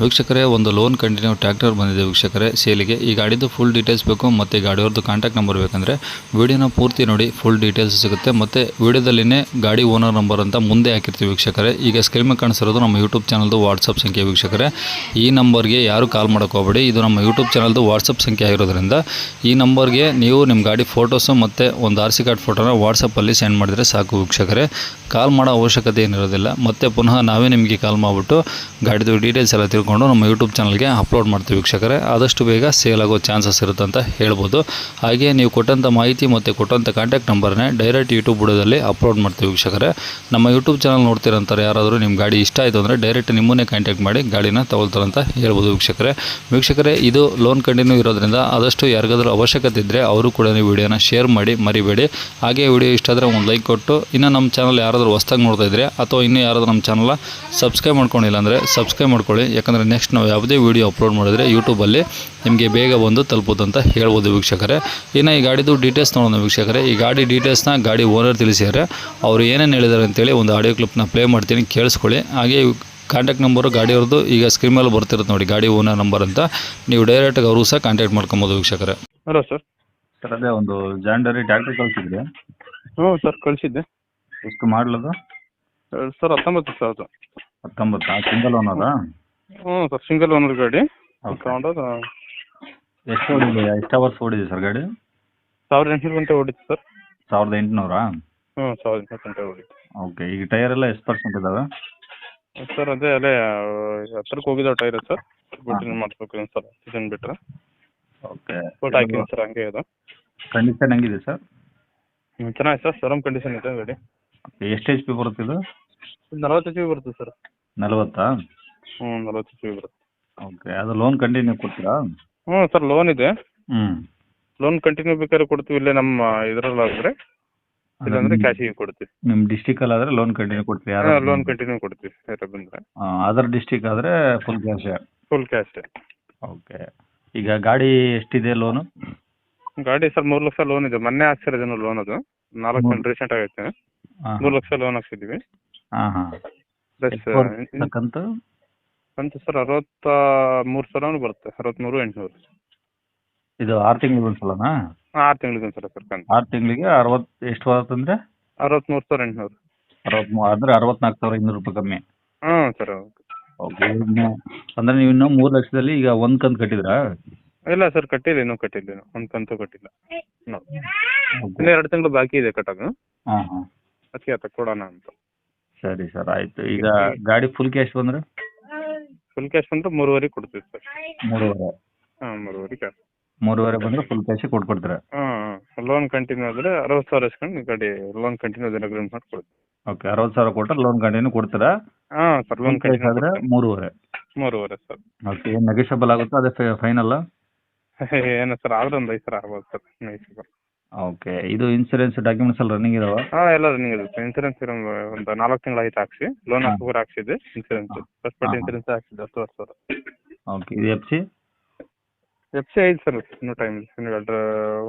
ವೀಕ್ಷಕರೇ, ಒಂದು loan continue tractor ಬಂದಿದೆ ವೀಕ್ಷಕರೇ, ಸೇಲಿಗೆ. ಈ ಗಾಡಿದು ಫುಲ್ ಡೀಟೇಲ್ಸ್ ಬೇಕು ಮತ್ತು ಗಾಡಿಯವ್ರದ್ದು ಕಾಂಟ್ಯಾಕ್ಟ್ ನಂಬರ್ ಬೇಕಂದರೆ ವೀಡಿಯೋನ ಪೂರ್ತಿ ನೋಡಿ ಫುಲ್ ಡೀಟೇಲ್ಸ್ ಸಿಗುತ್ತೆ. ಮತ್ತು ವಿಡಿಯೋದಲ್ಲಿನೇ ಗಾಡಿ ಓನರ್ ನಂಬರ್ ಅಂತ ಮುಂದೆ ಹಾಕಿರ್ತೀವಿ ವೀಕ್ಷಕರೇ. ಈಗ ಸ್ಕ್ರೀನ್ ಕಾಣಿಸಿರೋದು ನಮ್ಮ ಯೂಟ್ಯೂಬ್ ಚಾನಲ್ದು ವಾಟ್ಸಪ್ ಸಂಖ್ಯೆ ವೀಕ್ಷಕರೇ. ಈ ನಂಬರ್ಗೆ ಯಾರು ಕಾಲ್ ಹೋಗಬೇಡಿ. ಇದು ನಮ್ಮ ಯೂಟ್ಯೂಬ್ ಚಾನಲ್ದು ವಾಟ್ಸಪ್ ಸಂಖ್ಯೆ ಆಗಿರೋದ್ರಿಂದ ಈ ನಂಬರ್ಗೆ ನೀವು ನಿಮ್ಮ ಗಾಡಿ ಫೋಟೋಸು ಮತ್ತು ಒಂದು ಆರ್ ಸಿ ಕಾರ್ಡ್ ಫೋಟೋನ ವಾಟ್ಸಪ್ಪಲ್ಲಿ ಸೆಂಡ್ ಮಾಡಿದರೆ ಸಾಕು ವೀಕ್ಷಕರೇ. ಕಾಲ್ ಮಾಡೋ ಅವಶ್ಯಕತೆ ಏನಿರೋದಿಲ್ಲ. ಮತ್ತೆ ಪುನಃ ನಾವೇ ನಿಮಗೆ ಕಾಲ್ ಮಾಡಿಬಿಟ್ಟು ಗಾಡಿದು ಡೀಟೇಲ್ಸ್ ಎಲ್ಲ ತಿಳ್ಕೊಂಡು ನಮ್ಮ ಯೂಟ್ಯೂಬ್ ಚಾನಲ್ಗೆ ಅಪ್ಲೋಡ್ ಮಾಡ್ತೀವಿ ವೀಕ್ಷಕರೇ. ಆದಷ್ಟು ಬೇಗ ಸೇಲ್ ಆಗೋ ಚಾನ್ಸಸ್ ಇರುತ್ತೆ ಅಂತ ಹೇಳ್ಬೋದು. ಹಾಗೆ ನೀವು ಕೊಟ್ಟಂಥ ಮಾಹಿತಿ ಮತ್ತು ಕೊಟ್ಟಂಥ ಕಾಂಟ್ಯಾಕ್ಟ್ ನಂಬರ್ನೇ ಡೈರೆಕ್ಟ್ ಯೂಟ್ಯೂಬ್ ಬುಡದಲ್ಲಿ ಅಪ್ಲೋಡ್ ಮಾಡ್ತೀವಿ ವೀಕ್ಷಕರೇ. ನಮ್ಮ ಯೂಟ್ಯೂಬ್ ಚಾನಲ್ ನೋಡ್ತೀರಂತಾರೆ ಯಾರಾದರೂ ನಿಮ್ಮ ಗಾಡಿ ಇಷ್ಟ ಆಯಿತು ಅಂದರೆ ಡೈರೆಕ್ಟ್ ನಿಮ್ಮನ್ನೇ ಕಾಂಟ್ಯಾಕ್ಟ್ ಮಾಡಿ ಗಾಡಿನ ತಗೊಳ್ತಾರೆ ಅಂತ ಹೇಳ್ಬೋದು ವೀಕ್ಷಕರೇ. ವೀಕ್ಷಕರೇ, ಇದು ಲೋನ್ ಕಂಟಿನ್ಯೂ ಇರೋದ್ರಿಂದ ಆದಷ್ಟು ಯಾರಿಗಾದರೂ ಅವಶ್ಯಕತೆ ಇದ್ದರೆ ಅವರು ಕೂಡ ನೀವು ವಿಡಿಯೋನ ಶೇರ್ ಮಾಡಿ ಮರಿಬೇಡಿ. ಹಾಗೆ ವಿಡಿಯೋ ಇಷ್ಟ ಆದರೆ ಒಂದು ಲೈಕ್ ಕೊಟ್ಟು, ಇನ್ನು ನಮ್ಮ ಚಾನಲ್ ಯಾರಾದರೂ ಹೊಸ್ದಾಗಿ ನೋಡ್ತಾ ಇದ್ದರೆ ಅಥವಾ ಇನ್ನೂ ಯಾರಾದರೂ ನಮ್ಮ ಚಾನಲ್ನ ಸಬ್ಸ್ಕ್ರೈಬ್ ಮಾಡ್ಕೊಂಡಿಲ್ಲ ಅಂದರೆ ಸಬ್ಸ್ಕ್ರೈಬ್ ಮಾಡ್ಕೊಳ್ಳಿ. ಯಾಕಂದರೆ ನೆಕ್ಸ್ಟ್ ನಾವು ಯಾವುದೇ ವೀಡಿಯೋ ಅಪ್ಲೋಡ್ ಮಾಡಿದ್ರೆ ಯೂಟ್ಯೂಬಲ್ಲಿ ನಿಮಗೆ ಬೇಗ ಬಂದು ತಲುಪೋದು ಅಂತ ಹೇಳ್ಬೋದು ವೀಕ್ಷಕರೇ. ಇನ್ನು ಈ ಗಾಡಿದು ಡೀಟೇಲ್ಸ್ ನೋಡೋಣ ವೀಕ್ಷಕರೇ. ಈ ಗಾಡಿ ಡೀಟೇಲ್ಸ್ನ ಗಾಡಿ ಓನರ್ ತಿಳಿಸಿದ್ದಾರೆ. ಅವರು ಏನೇನು ಹೇಳಿದ್ದಾರೆ ಅಂತೇಳಿ ಒಂದು ಆಡಿಯೋ ಕ್ಲಿಪ್ನ ಪ್ಲೇ ಮಾಡ್ತೀನಿ ಕೇಳಿಸ್ಕೊಳ್ಳಿ. ಹಾಗೆ ಕಾಂಟ್ಯಾಕ್ಟ್ ನಂಬರು ಗಾಡಿಯವ್ರದ್ದು ಈಗ ಸ್ಕ್ರೀನ್ ಮೇಲೆ ಬರ್ತಿರುತ್ತೆ ನೋಡಿ ಗಾಡಿ ಓನರ್ ನಂಬರ್ ಅಂತ. ನೀವು ಡೈರೆಕ್ಟಾಗಿ ಅವರು ಸಹ ಕಾಂಟ್ಯಾಕ್ಟ್ ಮಾಡ್ಕೊಬೋದು ವೀಕ್ಷಕರೇ. ಹಲೋ ಸರ್ ಸರ್ ಅದೇ ಒಂದು ಜಾಂಡರಿ ಟ್ಯಾಕ್ಟರ್ ಕಳಿಸಿದ್ದೆ ಹ್ಞೂ ಸರ್ ಕಳಿಸಿದ್ದೆ. ಎಷ್ಟು ಮಾಡಲದು ಸರ್ ಹತ್ತೊಂಬತ್ತು ಸಾವಿರ. ಹತ್ತೊಂಬತ್ತಾ? ಸಿಂಗಲ್ ಓನರಾ ಹ್ಞೂ ಸರ್ ಸಿಂಗಲ್ ಓನರ್ ಗಾಡಿ. ತೊಗೊಂಡೋದು ಎಷ್ಟು ಓಡಿದೆ? ಎಷ್ಟು ಅವರ್ಸ್ ಓಡಿದೆ ಸರ್ ಗಾಡಿ? ಸಾವಿರದ ಎಂಟುನೂರು ಗಂಟೆ ಓಡಿತ್ತು ಸರ್. ಸಾವಿರದ ಎಂಟುನೂರಾ? ಹ್ಞೂ ಸಾವಿರದ ಎಂಟುನೂರು ಗಂಟೆ ಓಡಿತ್ತು. ಓಕೆ ಈಗ ಟೈರ್ ಎಲ್ಲ ಎಷ್ಟು ಪರ್ಸೆಂಟ್ ಇದಾವೆ? ಸರ್ ಅದೇ ಅಲ್ಲೇ ಹತ್ರಕ್ಕೆ ಹೋಗಿದ್ದಾವೆ ಟೈರ್ ಸರ್. ಬಿಟ್ರಿ ಮಾಡಿಸ್ಬೇಕು ಒಂದು ಸಲ ಸೀಸನ್ ಓಕೆ ಫೋಟೋ ಹಾಕಿದ್ದೀನಿ ಸರ್ ಹಂಗೆ ಇದು. ಕಂಡೀಷನ್ ಹೆಂಗಿದೆ ಸರ್? ಚೆನ್ನಾಗಿ ಚೆನ್ನಾಗಿದೆ ಸರ್ ಸರಮ್ ಕಂಡೀಷನ್ ಇದೆ ಗಾಡಿ. ಎಷ್ಟು ಎಚ್ ಪಿ ಬರುತ್ತೆ ಇದು? ನಲವತ್ತು ಎಚ್ ಪಿ ಬರುತ್ತೆ ಸರ್. ನಲವತ್ತಾ? ಹ್ಞೂ ನಲವತ್ತು ಬರುತ್ತೆ. ಓಕೆ ಅದು ಲೋನ್ ಕಂಟಿನ್ಯೂ ಕೊಡ್ತೀರಾ? ಹ್ಞೂ ಸರ್ ಲೋನ್ ಇದೆ. ಹ್ಞೂ ಲೋನ್ ಕಂಟಿನ್ಯೂ ಬೇಕಾದ್ರೆ ಕೊಡ್ತೀವಿ ಇಲ್ಲೇ ನಮ್ಮ ಇದರಲ್ಲಾದರೆ. ಕ್ಯಾಶ್ ಕ್ಯಾಶಿಗೆ ಕೊಡ್ತೀವಿ. ನಿಮ್ಮ ಡಿಸ್ಟಿಕಲ್ಲಿ ಆದ್ರೆ ಲೋನ್ ಕಂಟಿನ್ಯೂ ಕೊಡ್ತೀವಿ ಯಾರು ಲೋನ್ ಕಂಟಿನ್ಯೂ ಕೊಡ್ತೀವಿ ಯಾರು ಬಂದರೆ. ಅದರ್ ಡಿಸ್ಟಿಕ್ ಆದ್ರೆ full cash full cash okay ಈಗ ಗಾಡಿ ಎಷ್ಟಿದೆ ಲೋನು ಗಾಡಿ ಸರ್ ಮೂರು ಲಕ್ಷ ಲೋನ್ ಇದೆ. ಮೊನ್ನೆ ಹಾಕ್ಸಿರೋದೇನು ಲೋನ್ ಅದು. ನಾಲ್ಕು ಜನ ಗಂಟೆ ರೀಸೆಂಟ್ ಆಗೈತೆ. ಮೂರು ಲಕ್ಷ ಲೋನ್ ಹಾಕ್ಸಿದ್ದೀವಿ ಹಾಂ ಹಾಂ. ಪ್ಲಸ್ ಕಂತು ಸರ್ ಅರವತ್ತ ಮೂರ್ ಸಾವಿರ ಬರುತ್ತೆ. ಅರವತ್ತ್ಮೂರು ಎಂಟುನೂರು. ಇದು ಆರು ತಿಂಗಳಿಗೆ ಒಂದ್ಸಲನಾ ಆರ್ ಆರು ತಿಂಗಳಿಗೆ ಒಂದ್ಸಲ ಸರ್ ಕಂತು ಆರು ತಿಂಗಳಿಗೆ ಅರವತ್ತು ಎಷ್ಟು ಬರುತ್ತಂದ್ರೆ ಅರವತ್ತ್ಮೂರು ಸಾವಿರ ಎಂಟುನೂರು. ಅರವತ್ಮೂ ಅಂದರೆ ಅರವತ್ನಾಲ್ಕು ಸಾವಿರ ಇನ್ನೂರು ರೂಪಾಯಿ ಕಮ್ಮಿ. ಹ್ಮ್ ಸರ್ ಓಕೆ ಇನ್ನು ಅಂದರೆ ನೀವು ಇನ್ನೂ ಮೂರು ಲಕ್ಷದಲ್ಲಿ ಈಗ ಒಂದು ಕಂತು ಕಟ್ಟಿದ್ರ? ಇಲ್ಲ ಸರ್ ಕಟ್ಟಿಲ್ಲ ಇನ್ನೂ ಕಟ್ಟಿಲ್ಲ ಇನ್ನೂ ಒಂದು ಕಂತು ಕಟ್ಟಿಲ್ಲ. No. ಇನ್ನೂ ಎರಡು ತಿಂಗಳು ಬಾಕಿ ಇದೆ ಕಟ್ಟೋದು. ಹಾಂ ಹಾಂ. ಅದಕ್ಕೆ ಅದಕ್ಕೆ ಕೊಡೋಣ ಅಂತ. ಸರಿ ಸರ್ ಆಯಿತು. ಈಗ ಗಾಡಿ ಫುಲ್ ಕ್ಯಾಶ್ ಬಂದರೆ? ಫುಲ್ ಕ್ಯಾಶ್ ಬಂದ್ರೆ ಮೂರುವರೆ ಕೊಡ್ತೀವಿ ಸರ್ ಮೂರುವರೆ. ಹಾಂ ಮೂರುವರೆ ಕ್ಯಾಶ್ ಮೂರುವರೆ ಬಂದ್ರೆ ಫುಲ್ ಕ್ಯಾಶ್ ಕೊಟ್ಕೊಡ್ತೀರಾ ಹಾಂ ಲೋನ್ ಕಂಟಿನ್ಯೂ ಆದ್ರೆ ಅರವತ್ತು ಸಾವಿರ ಇಸ್ಕೊಂಡು ಗಾಡಿ ಲೋನ್ ಕಂಟಿನ್ಯೂ ಅಗ್ರಿಮೆಂಟ್ ಮಾಡಿ ಕೊಡ್ತೀವಿ. ಓಕೆ ಅರವತ್ತು ಸಾವಿರ ಕೊಟ್ಟರೆ ಲೋನ್ ಕಂಟಿನ್ಯೂ ಕೊಡ್ತೀರಾ? ಹಾಂ ಸರ್ ಲೋನ್ ಫುಲ್ ಆದ್ರೆ ಆದರೆ ಕಂಟಿನ್ಯೂ ಮೂರುವರೆ. ಮೂರುವರೆ ಸರ್ ಓಕೆ ಏನು ನೆಗೋಷಿಯಬಲ್ ಆಗುತ್ತೋ? ಅದೇ ಫೈನಲ್ ಏನು ಸರ್ ಆದ್ರೆ ಒಂದು ಐದು ಸಾವಿರ ಆಗ್ಬೋದು ಸರ್ ಓಕೆ ಇದು ಇನ್ಸೂರೆನ್ಸ್ ಡಾಕ್ಯುಮೆಂಟ್ಸ್ ಎಲ್ಲ ರನ್ನಿಂಗ್ ಇದಾವೆ? ಹಾಂ ಎಲ್ಲ ರನ್ನಿಂಗ್ ಇರುತ್ತೆ. ಇನ್ಸೂರೆನ್ಸ್ ಒಂದು ನಾಲ್ಕು ತಿಂಗಳಾಯ್ತು ಹಾಕ್ಸಿ. ಲೋನ್ ಹಾ. ಹಾಕೋರು ಹಾಕ್ಸಿದ್ದೆ ಇನ್ಸೂರೆನ್ಸ್. First party. ಇನ್ಸೂರೆನ್ಸ್ ಹಾಕ್ಸಿದ್ದೆ ಹತ್ತು ವರ್ಷ ಓಕೆ ಇದು ಎಫ್ ಸಿ ಎಫ್ ಸಿ ಐದು ಸರ್ ಇನ್ನೂ ಟೈಮ್ ಇದೆ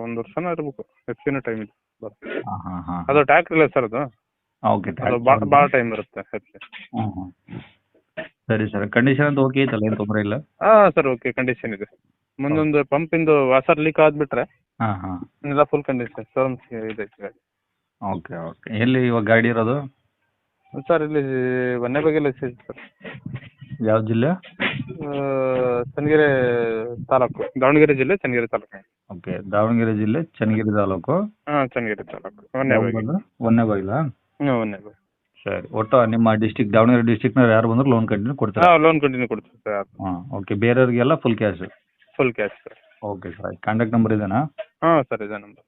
ಒಂದು ವರ್ಷನ ಇರಬೇಕು. ಎಫ್ ಸಿನೂ ಟೈಮ್ ಇದೆ ಅದು ಟ್ಯಾಕ್ಸ್ ಇಲ್ಲ ಸರ್ ಅದು. ಓಕೆ ಭಾಳ ಟೈಮ್ ಇರುತ್ತೆ ಎಫ್ ಸಿ ಸರಿ ಸರ್ ಕಂಡೀಷನ್ ಅಂತ ಓಕೆ ಐತಲ್ಲ ಏನು ತೊಂದರೆ ಇಲ್ಲ? ಹಾಂ ಸರ್ ಓಕೆ ಕಂಡೀಷನ್ ಇದೆ. ಮುಂದೊಂದು ಪಂಪಿಂದು ವಾಸರ್ ಲೀಕ್ ಆದ್ಬಿಟ್ರೆ ಹಾಂ ಹಾಂ. ಎಲ್ಲ ಫುಲ್ ಕಂಡೀಷನ್ ಶೋರೂಮ್ ಇದೈತೆ ಗಾಡಿ ಓಕೆ ಓಕೆ ಎಲ್ಲಿ ಇವಾಗ ಗಾಡಿ ಇರೋದು? ಸರ್ ಇಲ್ಲಿ ಒಂದೇ ಬಗೆಲ್ಲ ಸರ್ ಯಾವ ಜಿಲ್ಲೆ? ಚನ್ನಗಿರಿ ತಾಲೂಕು. ದಾವಣಗೆರೆ ಜಿಲ್ಲೆ ಚನ್ನಗಿರಿ ತಾಲೂಕು. ಓಕೆ ದಾವಣಗೆರೆ ಜಿಲ್ಲೆ ಚನ್ನಗಿರಿ ತಾಲೂಕು. ಹಾಂ ಚನ್ನಗಿರಿ ತಾಲೂಕು. ಒಂದೇ ಬಗೆ ಒಂದೇ ಬಾಗಿಲ ಹ್ಞೂ ಒಂದೇ ಬಗೆ ಸರಿ ಒಟ್ಟು ನಿಮ್ಮ ಡಿಸ್ಟಿಕ್ ದಾವಣಗೆರೆ ಡಿಸ್ಟಿಕ್ನವ್ರು ಯಾರು ಬಂದ್ರು ಲೋನ್ ಕಂಟಿನ್ಯೂ ಕೊಡ್ತಾರೆ? ಹಾಂ ಲೋನ್ ಕಂಟಿನ್ಯೂ ಕೊಡ್ತೀವಿ ಸರ್ ಹಾಂ okay ಬೇರೆಯವ್ರಿಗೆಲ್ಲ full cash full cash sir okay sir contact number ಇದೇನಾ? ಹಾಂ ಸರ್ ಇದೇ ನಮ್ಮದು